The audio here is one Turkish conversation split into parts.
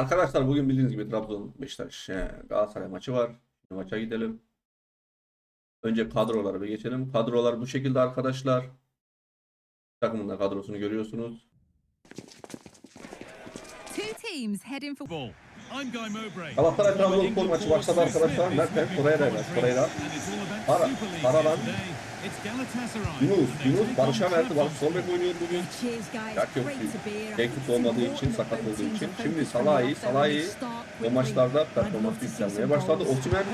Arkadaşlar bugün bildiğiniz gibi Trabzon Beşiktaş e, Galatasaray maçı var. Şimdi maça gidelim. Önce kadrolara bir geçelim. Kadrolar bu şekilde arkadaşlar. Takımın da kadrosunu görüyorsunuz. Two teams heading for Ball. I'm Guy Mowbray. Galatasaray Trabzonspor maçı başladı arkadaşlar. Mertens Torreira Torreira. Ara, aradan Yunus, Yunus Barış'a verdi. Barış sol bek oynuyor bugün. Yak yok Great değil. to be here. Teknik olmadığı için, sakat olduğu için. Şimdi Salah'ı, Salah'ı bu maçlarda performans yükselmeye başladı. Osimhen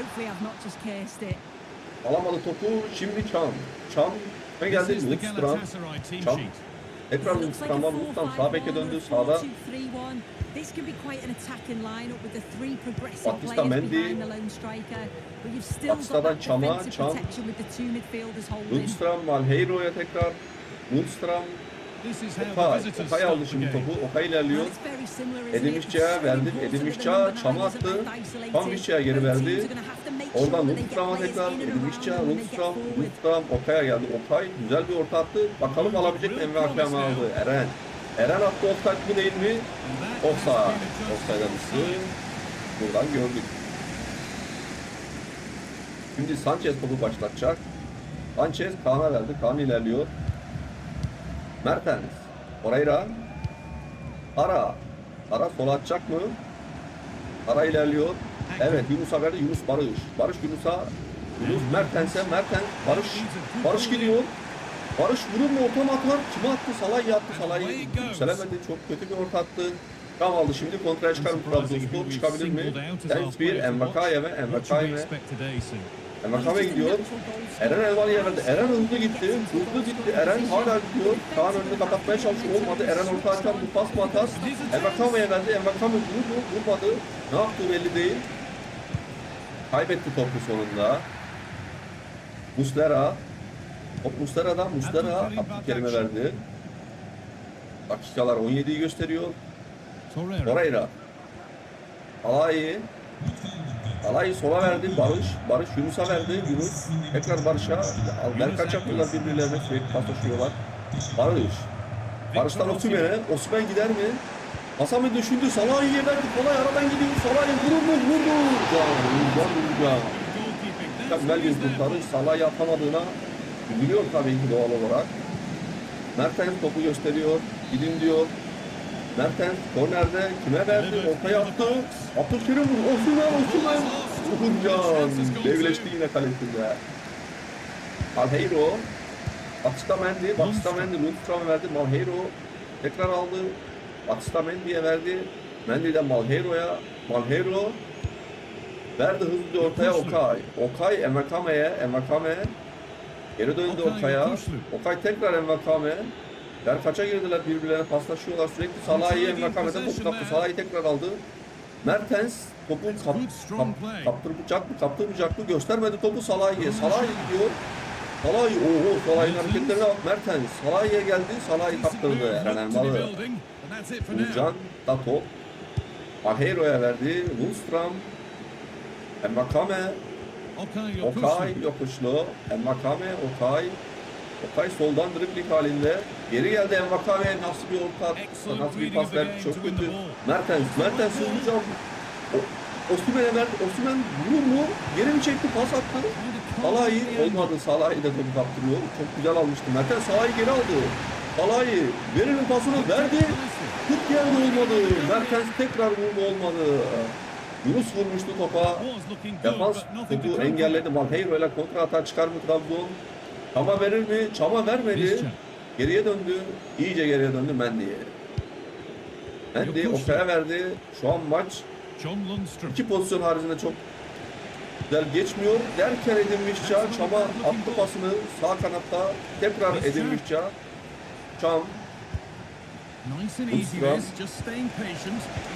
alamadı topu. Şimdi Çam. Çam ne geldi? Team Çam. Lundstram'dan Lundstram 4-5-1 sağ beke döndü. Sağda 4-2-3-1. This can be quite an attacking lineup with the three progressive Batista, players Mendy. behind the lone striker. But you've still got Batista'dan that Çam'a, defensive Çam. protection with the two midfielders holding. Lundstram, Malheiro'ya tekrar. Lundstram, This is how the visitors start aldı the şimdi game. topu. Okay ilerliyor. So verdi. number çama attı. İşçi'ye geri verdi. Oradan players tekrar. Lundstram. forward. Lundstram Okay'a geldi. Okay güzel bir orta attı. Bakalım alabilecek mi Enver Akbağ mı aldı? Eren. Eren attı offside mi değil mi? Offside. Offside atmıştı. Buradan gördük. Şimdi Sanchez topu başlatacak. Sanchez Kaan'a verdi. Kaan ilerliyor. Mertens. Torreira. Ara. Ara sola atacak mı? Ara ilerliyor. Evet Yunus'a verdi. Yunus Barış. Barış Yunus'a. Yunus Mertens'e. Mertens. Barış. Barış gidiyor. Barış vurur mu atar? Kime attı? Salah'ı attı. Salah'ı yükselemedi. Çok kötü bir orta attı. Tam aldı şimdi kontraya çıkar mı Trabzonspor? Çıkabilir mi? Tens bir Envakaya ve Envakaya Sue? Envakaya gidiyor. Eren Elvan'ı verdi. Eren hızlı gitti. Hızlı gitti. Eren hala gidiyor. Kaan önünü kapatmaya çalışıyor. Olmadı. Eren orta açar. Bu pas mı atar? Envakama'ya verdi. Envakama vurdu. Vurmadı. Ne yaptığı belli değil. Kaybetti topu sonunda. Muslera. Top Muslera'dan Muslera Abdülkerim'e verdi. Dakikalar 17'yi gösteriyor. Torreira. Torreira. Alay. Alay sola verdi Barış. Barış Yunus'a verdi. Yunus tekrar Barış'a. Berkaç yaptılar birbirlerine sürekli paslaşıyorlar. Barış. Barış'tan Osimhen'e. Osimhen gider mi? Hasan bir düşündü. Salah'ı iyi verdi. Kolay aradan gidiyor. Salah'ı vurur mu? Vurdu. Goalkeeping. That's Mükemmel bir kurtarış. Salah'ı atamadığına üzülüyor tabii ki doğal olarak. Mertens topu gösteriyor. Gidin diyor. Mertens kornerde kime verdi? Ortaya attı. Abdülkerim. Osman Osman. Uğurcan. Devleşti yine kalesinde. Malheiro. Batista Mendy. Batista Mendy. Lundstram'a verdi. Malheiro. Tekrar aldı. Batista Mendy'ye verdi. Mendy'den Malheiro'ya. Malheiro. Verdi hızlıca ortaya Okay. Okay Emakame'ye. Emakame'ye. Geri döndü Okay, Okay'a. Okay tekrar Envakame. Berkaç'a girdiler birbirlerine paslaşıyorlar sürekli. Salah'ı Envakame'den topu kaptı. Salah'ı tekrar aldı. Mertens topu kap, kap, kaptıracak mı kaptırmayacak mı göstermedi topu Salah'ı. Salah'ı gidiyor. Salah'ı oho Salah'ın hareketlerine bak Mertens. Salah'ı geldi. Salah'ı kaptırdı Eren now. Uğurcan da top. Aheiro'ya verdi. Lundstram. Envakame. Okay, yokuşlu. Envakame, Okay. Okay soldan dribling halinde. Geri geldi Envakame nasıl bir orta, nasıl bir pas verdi çok kötü. Mertens, Mertens hızlıca O- Osimhen'e verdi. Osimhen vurur mu? Geri mi çekti? Pas attı. Salah'ı olmadı. Salah'ı da topu kaptırıyor. Çok güzel almıştı. Mertens Salah'ı geri aldı. Salah'ı verelim pasını verdi. Tut geldi olmadı. Mertens tekrar vurdu olmadı. Yunus vurmuştu topa. Defans topu engelledi. Malheiro ile kontra atar çıkar mı Trabzon? Çama verir mi? Çama vermedi. Geriye döndü. İyice geriye döndü Mendy'ye. Mendy. Okay'a verdi. Şu an maç iki pozisyon haricinde çok güzel geçmiyor. Derken Edin Visca Çam'a attı pasını sağ kanatta. Tekrar Visca. Edin Visca. Çam.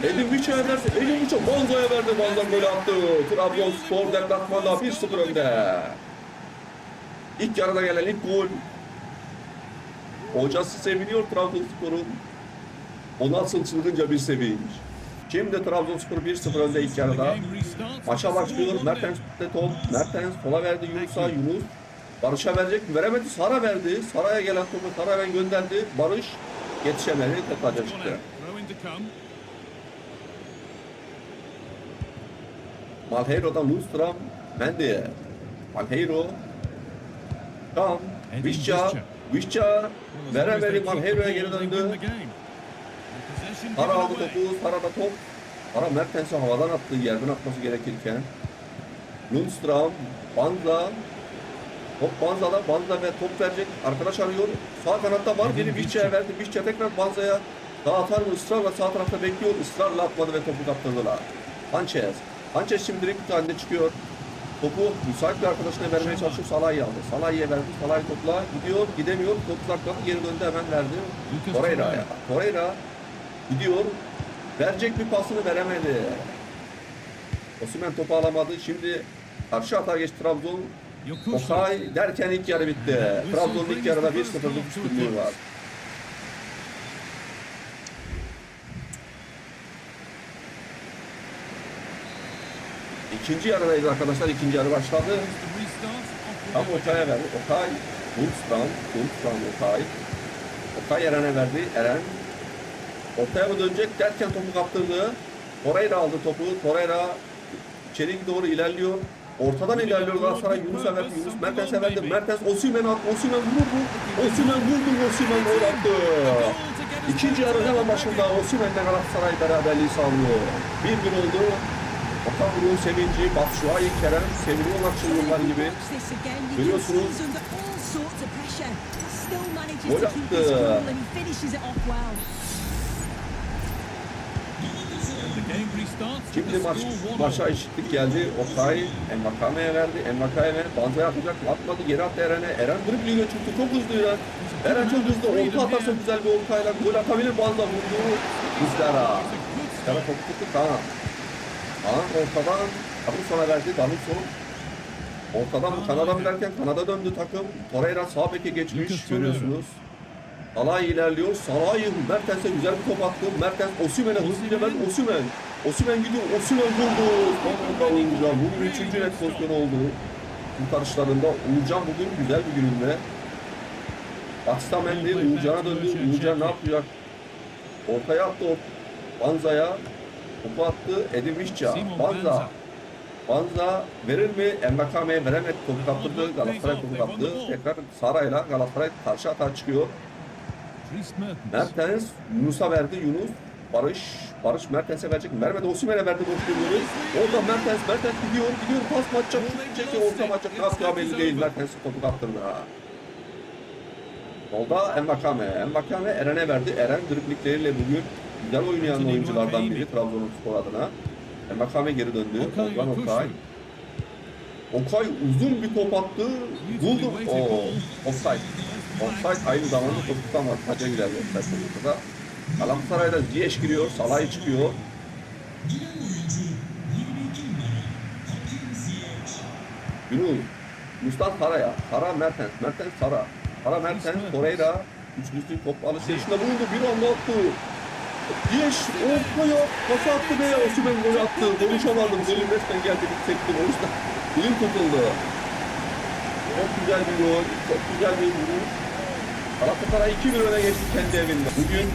Edin Visca'ya verdi. Edin Visca Bonzo'ya verdi. Bonzo golü attı. Trabzonspor deplasmanda 1-0 önde. İlk yarıda gelen ilk gol. Hocası seviniyor Trabzonspor'un. O nasıl çılgınca bir sevinç. Şimdi Trabzonspor 1-0 önde ilk yarıda. Maça başlıyor. Mertens de top. Mertens sola verdi Yunus'a. Yunus. Barış'a verecek mi? Veremedi. Sara verdi. Sara'ya gelen topu Sara hemen gönderdi. Barış yetişemedi. Tek taca çıktı. Malheiro'dan Lundstram. Mendy. Malheiro. Tam. Vişça. Vişça. Keep the Malheiro'ya geri döndü. given aldı topu. Sara'da top. Sara Mertens'i havadan attı. Yerden atması gerekirken. Lundstram. Banza. Top Banza'da. Banza ve top verecek. Arkadaş arıyor. Sağ kanatta var. Biri Visca. verdi. Vişça tekrar Banza'ya. Daha atar mı? Israrla sağ tarafta bekliyor. Israrla atmadı ve topu kaptırdılar. Sanchez. Sanchez şimdi drift halinde çıkıyor. Topu müsait bir arkadaşına vermeye çalışıyor. Salah'ı aldı. Salah'ı verdi. Salah'ı topla. Gidiyor. Gidemiyor. Top uzakladı. Geri döndü. Hemen verdi. Torreira'ya. Torreira gidiyor. Verecek bir pasını veremedi. Osimhen topu alamadı. Şimdi karşı hata geçti Trabzon. Okay derken ilk yarı bitti. Trabzon'un ilk yarıda 1-0'lık üstünlüğü var. İkinci yarıdayız arkadaşlar. İkinci yarı başladı. Tam Okay'a verdi. Okay, Lundstram, Lundstram Okay. Okay Eren'e verdi. Eren ortaya mı dönecek derken topu kaptırdı. Torreira aldı topu. Torreira içeri doğru ilerliyor. Ortadan ilerliyor Galatasaray. Yunus'a verdi. Yunus Mertens'e verdi. Mertens Osimhen attı. Osimhen vurdu. Osimhen vurdu. Osimhen gol attı. İkinci yarı hemen başında Osimhen'le Galatasaray beraberliği sağlıyor. 1-1 oldu. Okan Buruk'un sevinci, Batshuayi, Kerem seviniyorlar çılgınlar gibi. Görüyorsunuz. see he's Şimdi maç, score 1-0. maça eşitlik geldi. Okay Envakame'ye verdi. Envakame Banza'ya atacak. Atmadı. Geri attı Eren'e. Eren dribliyle çıktı. Çok hızlı Eren. Eren çok hızlı. Orta atarsa güzel bir ortayla gol atabilir. Banza vurdu. Muslera. Muslera topu tuttu. Kaan. Kaan ortadan. Davidson'a verdi. Davidson. Ortadan Kanada derken Kanada döndü takım. Torreira sağ beke geçmiş. Görüyorsunuz. Salah ilerliyor. Salah Mertens'e güzel bir top attı. Mertens Osimhen'e hızlıca verdi. Osimhen. Osimhen gidiyor. Osimhen vurdu. Uğurcan. Bugün üçüncü net pozisyon oldu. Kurtarışlarında Uğurcan bugün güzel bir gününde. Atstamendi Uğurcan'a döndü. Uğurcan ne yapacak? Ortaya attı. Banza'ya. Topu attı. Simon Banza. Banza. Verir mi? Embakame'ye veremedi. Topu kaptırdı. Galatasaray topu kaptı. Tekrar Saray'la Galatasaray karşı hata çıkıyor. Mertens. Yunus'a verdi. Yunus Barış Barış Mertens'e verecek mi? Vermedi. Osimhen'e verdi boş golü. Orada Mertens Mertens gidiyor gidiyor pas maç şut çekiyor orta maç ne yapacağı belli değil. Mertens topu kaptırdı. Solda Embakame. Embakame Eren'e verdi. Eren driblikleriyle bugün güzel oynayan oyunculardan biri Trabzonspor adına. Embakame geri döndü. Okay Ozan Okay. Okay uzun bir top attı. Buldu. Oo, offside. Offside aynı zamanda topu tutamaz. Taca gider offside pozisyonda. Galatasaray'da Ziyech giriyor. Salah'ı çıkıyor. Yunus. Mustafa Sara'ya. Sara Mertens. Mertens Sara. Sara Mertens. Torreira. Üçlüsü top alışverişinde bulundu. Bir anda attı. Ziyech ortaya pas attı ve Osimhen gol attı. Konuşamadım. Dilim resmen geldi. Bir sektim. O yüzden dilim tutuldu. Çok güzel bir gol. Çok güzel bir vuruş. Galatasaray 2-1 öne geçti kendi evinde. Bugün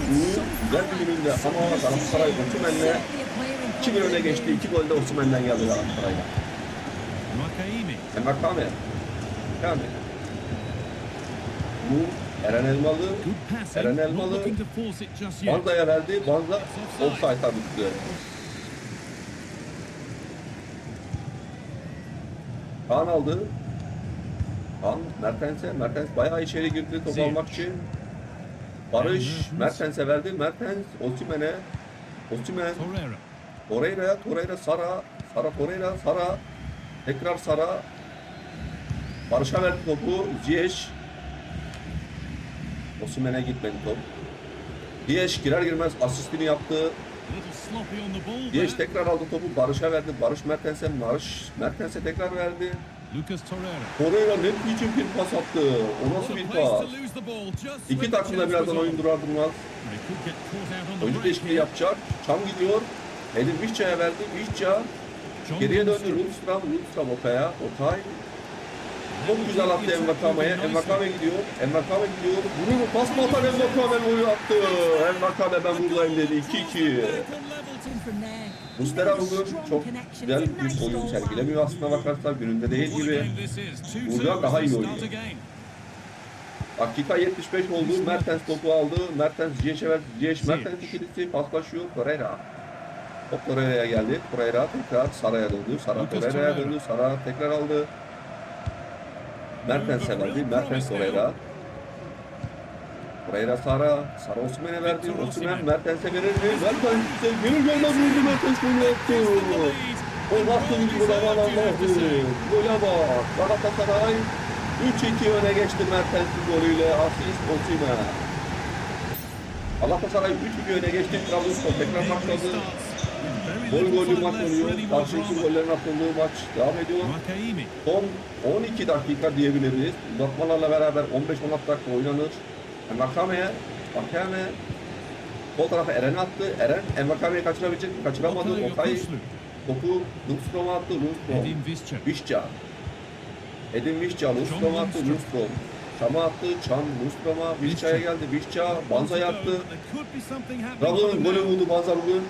bir gününde ama Galatasaray Osimhen'le Certainly a player in 2-1 öne geçti. 2 gol de Osimhen'den geldi Galatasaray'a. Wakaimi. Emakame. Emakame. Bu Eren Elmalı. Eren Elmalı. Banza'ya verdi. Banza offside tabii ki. Kaan aldı. Mertens'e. Mertens bayağı içeri girdi top almak için. Barış Mertens. Mertens'e verdi. Mertens Osimhen'e. Osimhen Torreira. Torreira Sara. Sara Torreira. Sara. Tekrar Sara. Barış'a verdi topu. Ziyech. Osimhen'e gitmedi top. Ziyech girer girmez asistini yaptı. Ziyech tekrar aldı topu Barış'a verdi. Barış Mertens'e Barış Mertens'e tekrar verdi. Lucas Torreira. Torreira ne biçim bir pas attı. O nasıl bir pas? İki when the takım da chance birazdan oyun durar durmaz. Oyuncu değişikliği yapacak. Çam gidiyor. Edin Vişça'ya verdi. Vişça geriye döndü. Lundstram, Lundstram Otay'a. Otay çok güzel attı Envakame'ye. Envakame gidiyor. Envakame gidiyor. Vurur mu? Pas mı atar Envakame golü attı. Envakame ben buradayım dedi. 2-2. Muslera bugün çok güzel bir oyun sergilemiyor aslında bakarsan gününde değil gibi. game this is. 2-2 Burada daha iyi oynuyor. Dakika 75 oldu. Mertens topu aldı. Mertens Ziyech'e verdi. Ziyech Mertens ikilisi paslaşıyor. Torreira. Top Torreira'ya geldi. Torreira tekrar Sara'ya döndü. Sara Torreira. döndü. Sara tekrar aldı. Mertens'e verdi. Mertens Torreira. Torreira Sara. Sara Osimhen'e verdi. Osimhen. Mertens'e verir mi? Mertens ise gelir gelmez vurdu. Mertens golü attı. Gol attı gibi aman Allah'ım. Gole bak. Galatasaray 3-2 öne geçti Mertens'in golüyle. Asist Osimhen. Galatasaray 3-2 öne geçti. Trabzonspor tekrar başladı. Gol golü maç oluyor. Karşılıklı gollerin atıldığı maç devam ediyor. Son 12 dakika diyebiliriz. Uzatmalarla beraber 15-16 dakika oynanır. Envakame'ye, Vakame sol tarafa Eren'e attı. Eren Envakame'yi kaçırabilecek mi? Kaçıramadı. Yokuslu. topu Lundstrom'a attı. Lundstrom. Vişça. Edin Vişça. Lundstrom'a attı. Lundstrom. Çam'a attı. Çam Lundstrom'a. Vişça'ya geldi. Vişça. Banza'ya attı. Trabzon'un golü buldu Banza bugün.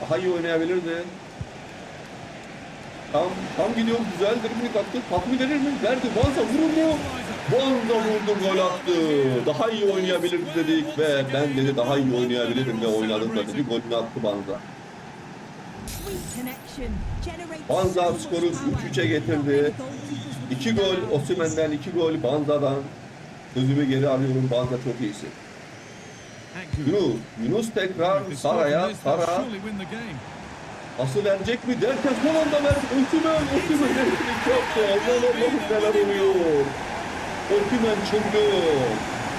Daha iyi oynayabilirdi. Tam, tam gidiyor güzel dribling attı. Mı verir mi? Verdi. Banza vurur mu? Banza vurdu gol attı. Daha iyi oynayabilirdi dedik ve ben dedi daha iyi oynayabilirim ve oynadım da dedi. Golünü attı Banza. Banza skoru power. 3-3'e getirdi. İki gol Osimhen'den, iki gol Banza'dan. Sözümü geri alıyorum. Banza çok. Akgün. Yunus, Yunus tekrar Sara'ya, Sara. Pası verecek mi derken son anda verdi. Osimhen, Osimhen elektrik yaptı. Aman Allah'ım neler oluyor. Osimhen çılgın.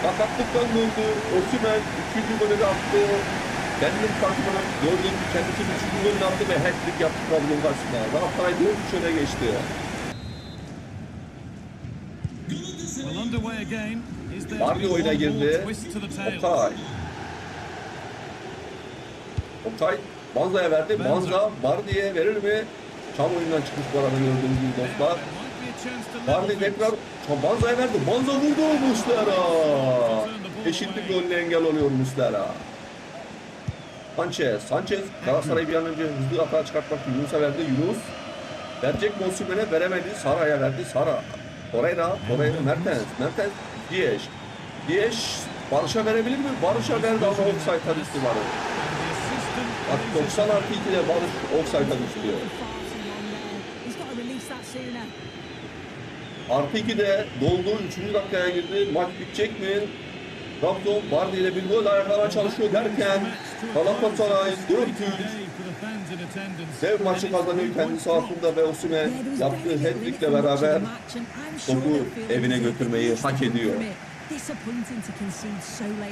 Sakatlıktan döndü. Osimhen üçüncü golü de attı. Kendim takımının gördüğüm kendisinin üçüncü golünü attı ve hat-trick yaptı Trabzon karşısında. Galatasaray 4-3 öne geçti. Be oyuna girdi. Oktay. Oktay Banza'ya verdi. Banza. Banza Bardi'ye verir mi? Çam oyundan çıkmış bu arada gördüğünüz gibi dostlar. Things. tekrar Banza'ya verdi. Banza vurdu Muslera. Eşitlik golüne engel oluyor Muslera. Sanchez. Sanchez Galatasaray bir an önce hızlı hata çıkartmak için Yunus'a verdi. Yunus verecek mi Osimhen'e veremedi. Sara'ya verdi. Sara. Torreira. Torreira. Mertens. Mertens. Diyeş. Diyeş Barış'a verebilir mi? Barış'a verdi ama offside'a düştü var. Bak 90 artı 2'de Barış offside'a düşüyor. Artı 2'de doldu. 3. dakikaya girdi. Maç bitecek mi? Trabzon Bardi ile bir gol ayaklara çalışıyor derken Galatasaray 4-3 dev maçı kazanıyor kendi sahasında ve Osimhen yaptığı hat-trick'le beraber topu evine götürmeyi hak ediyor.